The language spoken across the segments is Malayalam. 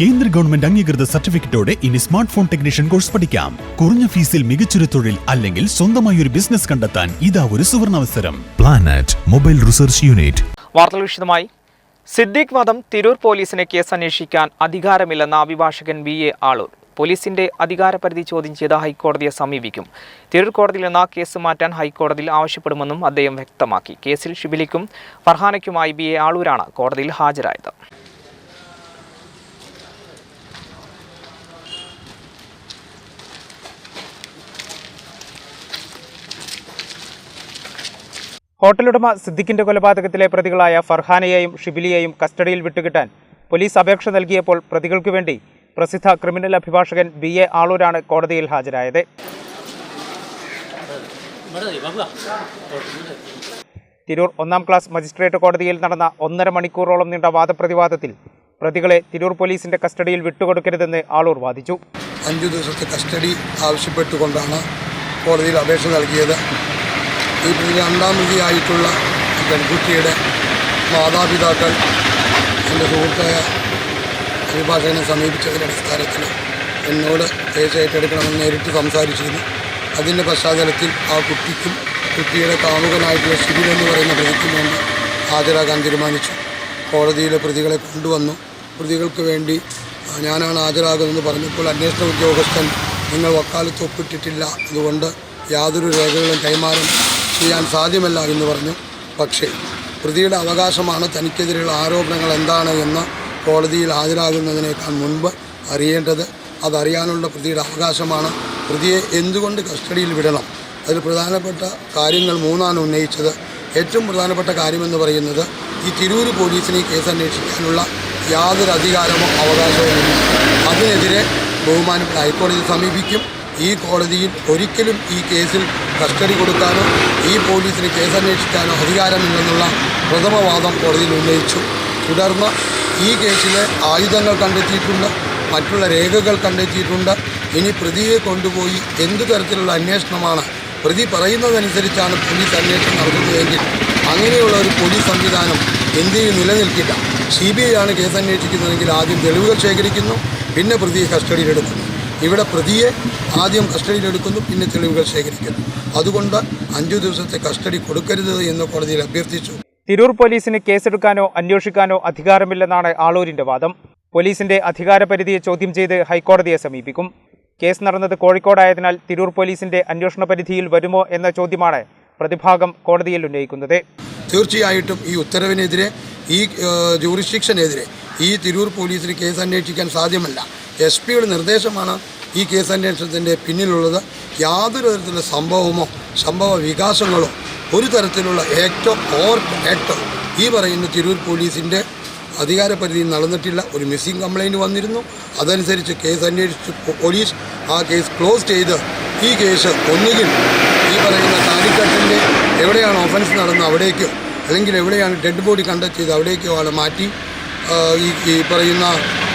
കേന്ദ്ര ഗവൺമെന്റ് അംഗീകൃത സർട്ടിഫിക്കറ്റോടെ ഇനി സ്മാർട്ട് ഫോൺ ടെക്നീഷ്യൻ കോഴ്സ് പഠിക്കാം. കുറഞ്ഞ ഫീസിൽ മികച്ചൊരു തൊഴിൽ അല്ലെങ്കിൽ സ്വന്തമായി ഒരു ബിസിനസ് കണ്ടെത്താൻ ഇതാ ഒരു സുവർണാവസരം. പ്ലാനറ്റ് മൊബൈൽ റിസർച്ച് യൂണിറ്റ് വാർത്തകൾ വിശദമായി. സിദ്ദീഖ് വധം തിരൂർ പോലീസിനെ കേസ് അന്വേഷിക്കാൻ അധികാരമില്ലെന്ന അഭിഭാഷകൻ ബി എ ആളൂർ. പോലീസിന്റെ അധികാരപരിധി ചോദ്യം ചെയ്ത് ഹൈക്കോടതിയെ സമീപിക്കും. തിരൂർ കോടതിയിൽ നിന്ന് കേസ് മാറ്റാൻ ഹൈക്കോടതിയിൽ ആവശ്യപ്പെടുമെന്നും അദ്ദേഹം വ്യക്തമാക്കി. കേസിൽ ഷിബിലിക്കും ഫർഹാനയ്ക്കുമായി ബി എ ആളൂരാണ് കോടതിയിൽ ഹാജരായത്. ഹോട്ടലുടമ സിദ്ദിഖിന്റെ കൊലപാതകത്തിലെ പ്രതികളായ ഫർഹാനയെയും ഷിബിലിയെയും കസ്റ്റഡിയിൽ വിട്ടുകിട്ടാൻ പോലീസ് അപേക്ഷ നൽകിയപ്പോൾ പ്രതികൾക്കു വേണ്ടി പ്രസിദ്ധ ക്രിമിനൽ അഭിഭാഷകൻ ബി എ ആളൂരാണ് കോടതിയിൽ ഹാജരായത്. തിരൂർ ഒന്നാം ക്ലാസ് മജിസ്ട്രേറ്റ് കോടതിയിൽ നടന്ന ഒന്നര മണിക്കൂറോളം നീണ്ട വാദപ്രതിവാദത്തിൽ പ്രതികളെ തിരൂർ പോലീസിന്റെ കസ്റ്റഡിയിൽ വിട്ടുകൊടുക്കരുതെന്ന് ആളൂർ വാദിച്ചു. അഞ്ചു ദിവസത്തെ കസ്റ്റഡി ആവശ്യപ്പെട്ടുകൊണ്ടാണ് കോടതിയിൽ അപേക്ഷ നൽകിയത്. ഈ രണ്ടാം പ്രതിയായിട്ടുള്ള പെൺകുട്ടിയുടെ മാതാപിതാക്കൾ എന്റെ സുഹൃത്തായ അഭിഭാഷകനെ സമീപിച്ചതിന്റെ അടിസ്ഥാനത്തിൽ എന്നോട് കേസ് ഏറ്റെടുക്കണമെന്ന് നേരിട്ട് സംസാരിച്ചിരുന്നു. അതിന്റെ പശ്ചാത്തലത്തിൽ ആ കുട്ടിക്കും കുട്ടിയുടെ കാമുകനായിട്ടുള്ള ശിബിൻ എന്ന് പറയുന്ന പ്രതിക്കും വേണ്ടി ഹാജരാകാൻ തീരുമാനിച്ചു. കോടതിയിലെ പ്രതികളെ കൊണ്ടുവന്നു. പ്രതികൾക്ക് വേണ്ടി ഞാനാണ് ഹാജരാകുന്നതെന്ന് പറഞ്ഞപ്പോൾ അന്വേഷണ ഉദ്യോഗസ്ഥൻ നിങ്ങൾ വക്കാലത്ത് ഒപ്പിട്ടിട്ടില്ല. അതുകൊണ്ട് യാതൊരു രേഖകളും കൈമാറ്റം ചെയ്യാൻ സാധ്യമല്ല എന്ന് പറഞ്ഞു പക്ഷേ പ്രതിയുടെ അവകാശമാണ് തനിക്കെതിരെയുള്ള ആരോപണങ്ങൾ എന്താണ് എന്ന് കോടതിയിൽ ഹാജരാകുന്നതിനേക്കാൾ മുൻപ് അറിയേണ്ടത്. അതറിയാനുള്ള പ്രതിയുടെ അവകാശമാണ്. പ്രതിയെ എന്തുകൊണ്ട് കസ്റ്റഡിയിൽ വിടണം? അതിൽ പ്രധാനപ്പെട്ട കാര്യങ്ങൾ മൂന്നാണ് ഉന്നയിച്ചത്. ഏറ്റവും പ്രധാനപ്പെട്ട കാര്യമെന്ന് പറയുന്നത് ഈ തിരൂർ പോലീസിന് ഈ കേസ് അന്വേഷിക്കാനുള്ള യാതൊരു അധികാരമോ അവകാശമോ ഇല്ല. അതിനെതിരെ ബഹുമാനപ്പെട്ട ഹൈക്കോടതിയെ സമീപിക്കും. ഈ കോടതിയിൽ ഒരിക്കലും ഈ കേസിൽ കസ്റ്റഡി കൊടുക്കാനോ ഈ പോലീസിന് കേസ് അന്വേഷിക്കാനോ അധികാരമില്ലെന്നുള്ള പ്രഥമവാദം കോടതിയിൽ ഉന്നയിച്ചു. തുടർന്ന് ഈ കേസിലെ ആയുധങ്ങൾ കണ്ടെത്തിയിട്ടുണ്ട് മറ്റുള്ള രേഖകൾ കണ്ടെത്തിയിട്ടുണ്ട്. ഇനി പ്രതിയെ കൊണ്ടുപോയി എന്ത് തരത്തിലുള്ള അന്വേഷണമാണ്? പ്രതി പറയുന്നതനുസരിച്ചാണ് പോലീസ് അന്വേഷണം നടത്തുന്നതെങ്കിൽ അങ്ങനെയുള്ള ഒരു പോലീസ് സംവിധാനം ഇന്ത്യയിൽ നിലനിൽക്കില്ല. സി ബി ഐ ആണ് കേസ് അന്വേഷിക്കുന്നതെങ്കിൽ ആദ്യം തെളിവുകൾ ശേഖരിക്കുന്നു പിന്നെ പ്രതിയെ കസ്റ്റഡിയിലെടുക്കുന്നു. ഇവിടെ പ്രതിയെ ആദ്യം കസ്റ്റഡിയിലെടുക്കുന്നു പിന്നെ തെളിവുകൾ ശേഖരിക്കുന്നു. അതുകൊണ്ട് അഞ്ചു ദിവസത്തെ കസ്റ്റഡി കൊടുക്കരുത് എന്ന് കോടതിയിൽ അഭ്യർത്ഥിച്ചു. തിരൂർ പോലീസിന് കേസെടുക്കാനോ അന്വേഷിക്കാനോ അധികാരമില്ലെന്നാണ് ആളൂരിന്റെ വാദം. പോലീസിന്റെ അധികാരപരിധിയെ ചോദ്യം ചെയ്ത് ഹൈക്കോടതിയെ സമീപിക്കും. കേസ് നടന്നത് കോഴിക്കോടായതിനാൽ തിരൂർ പോലീസിന്റെ അന്വേഷണ പരിധിയിൽ വരുമോ എന്ന ചോദ്യമാണ് പ്രതിഭാഗം കോടതിയിൽ ഉന്നയിക്കുന്നത്. തീർച്ചയായിട്ടും ഈ ഉത്തരവിനെതിരെ ഈ ജൂറിസ്ഡിക്ഷനെതിരെ ഈ തിരൂർ പോലീസിന് കേസ് അന്വേഷിക്കാൻ സാധ്യമല്ല. എസ് പിയുടെ നിർദ്ദേശമാണ് ഈ കേസ് അന്വേഷണത്തിന്റെ പിന്നിലുള്ളത്. യാതൊരു തരത്തിലുള്ള സംഭവമോ സംഭവ വികാസങ്ങളോ ഒരു തരത്തിലുള്ള ആക്റ്റോ ഓർ ആക്റ്റോ ഈ പറയുന്ന തിരൂർ പോലീസിന്റെ അധികാരപരിധിയിൽ നടന്നിട്ടില്ല. ഒരു മിസ്സിംഗ് കംപ്ലൈന്റ് വന്നിരുന്നു. അതനുസരിച്ച് കേസ് അന്വേഷിച്ച് പോലീസ് ആ കേസ് ക്ലോസ് ചെയ്ത് ഈ കേസ് ഒന്നുകിൽ ഈ പറയുന്ന കാലിക്കട്ടിന്റെ എവിടെയാണ് ഒഫൻസ് നടന്നത് അവിടേക്കോ അല്ലെങ്കിൽ എവിടെയാണ് ഡെഡ് ബോഡി കണ്ടക്ട് ചെയ്ത് അവിടേക്കോ ആണ് മാറ്റി ഈ പറയുന്ന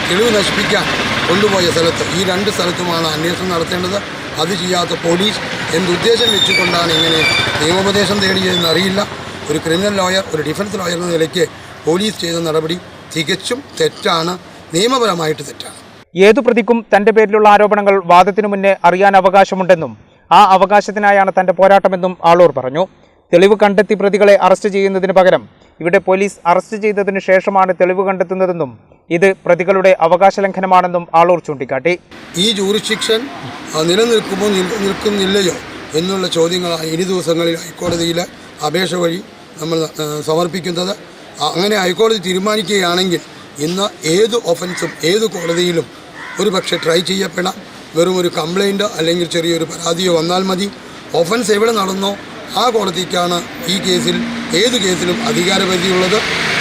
തെളിവ് നശിപ്പിക്കാൻ കൊണ്ടുപോയ സ്ഥലത്ത് ഈ രണ്ട് സ്ഥലത്തുമാണ് അന്വേഷണം നടത്തേണ്ടത്. അത് ചെയ്യാത്ത പോലീസ് എന്തുദ്ദേശം വെച്ചുകൊണ്ടാണ് ഇങ്ങനെ നിയമോപദേശം തേടിയതെന്ന് അറിയില്ല. ഒരു ക്രിമിനൽ ലോയർ ഒരു ഡിഫൻസ് ലോയർ എന്ന നിലയ്ക്ക് പോലീസ് ചെയ്ത നടപടി തികച്ചും തെറ്റാണ്. നിയമപരമായിട്ട് തെറ്റാണ്. ഏതു പ്രതിക്കും തന്റെ പേരിലുള്ള ആരോപണങ്ങൾ വാദത്തിനു മുന്നേ അറിയാൻ അവകാശമുണ്ടെന്നും ആ അവകാശത്തിനായാണ് തന്റെ പോരാട്ടമെന്നും ആളൂർ പറഞ്ഞു. തെളിവ് കണ്ടെത്തി പ്രതികളെ അറസ്റ്റ് ചെയ്യുന്നതിന് പകരം ഇവിടെ പോലീസ് അറസ്റ്റ് ചെയ്തതിനു ശേഷമാണ് തെളിവ് കണ്ടെത്തുന്നതെന്നും ഇത് പ്രതികളുടെ അവകാശ ലംഘനമാണെന്നും ആളൂർ ചൂണ്ടിക്കാട്ടി. ഈ ജൂറിസ്ഡിക്ഷൻ ശിക്ഷൻ നിലനിൽക്കുമോ നിൽക്കുന്നില്ലയോ എന്നുള്ള ചോദ്യങ്ങളാണ് ഇനി ദിവസങ്ങളിൽ ഹൈക്കോടതിയിൽ അപേക്ഷ വഴി നമ്മൾ സമർപ്പിക്കുന്നത്. അങ്ങനെ ഹൈക്കോടതി തീരുമാനിക്കുകയാണെങ്കിൽ ഇന്ന് ഏത് ഒഫൻസും ഏത് കോടതിയിലും ഒരു പക്ഷേ ട്രൈ ചെയ്യപ്പെടാം. വെറും ഒരു കംപ്ലൈന്റോ അല്ലെങ്കിൽ ചെറിയൊരു പരാതിയോ വന്നാൽ മതി. ഒഫൻസ് എവിടെ നടന്നോ ആ കോടതിക്കാണ് ഈ കേസിൽ ഏത് കേസിലും അധികാരപരിധിയുള്ളത്.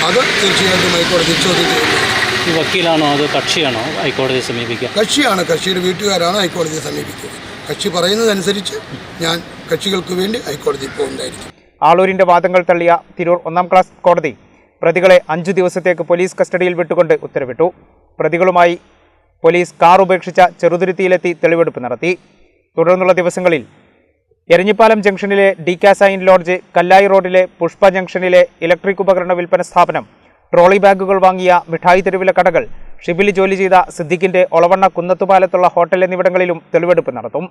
അത് തീർച്ചയായിട്ടും ഹൈക്കോടതി ചോദ്യം ചെയ്യുന്നത് ഈ വക്കീലാണോ അതോ കക്ഷിയാണോ ഹൈക്കോടതിയെ സമീപിക്കുക? കക്ഷിയാണ്. കക്ഷിയുടെ വീട്ടുകാരാണ് ഹൈക്കോടതിയെ സമീപിക്കുക. കക്ഷി പറയുന്നതനുസരിച്ച് ഞാൻ കക്ഷികൾക്ക് വേണ്ടി ഹൈക്കോടതി പോകുന്നതായിരിക്കും. ആളൂരിന്റെ വാദങ്ങൾ തള്ളിയ തിരൂർ ഒന്നാം ക്ലാസ് കോടതി പ്രതികളെ അഞ്ചു ദിവസത്തേക്ക് പോലീസ് കസ്റ്റഡിയിൽ വിട്ടുകൊണ്ട് ഉത്തരവിട്ടു. പ്രതികളുമായി പോലീസ് കാർ ഉപേക്ഷിച്ച ചെറുതുരുത്തിയിലെത്തി തെളിവെടുപ്പ് നടത്തി. തുടർന്നുള്ള ദിവസങ്ങളിൽ എരഞ്ഞിപ്പാലം ജംഗ്ഷനിലെ ഡി കാസൈൻ ലോഡ്ജ് കല്ലായി റോഡിലെ പുഷ്പ ജംഗ്ഷനിലെ ഇലക്ട്രിക് ഉപകരണ വിൽപ്പന സ്ഥാപനം ട്രോളി ബാഗുകൾ വാങ്ങിയ മിഠായി തെരുവിലെ കടകൾ ഷിബിലി ജോലി ചെയ്ത സിദ്ദിഖിന്റെ ഒളവണ്ണ കുന്നത്തുപാലത്തുള്ള ഹോട്ടൽ എന്നിവിടങ്ങളിലും തെളിവെടുപ്പ് നടത്തും.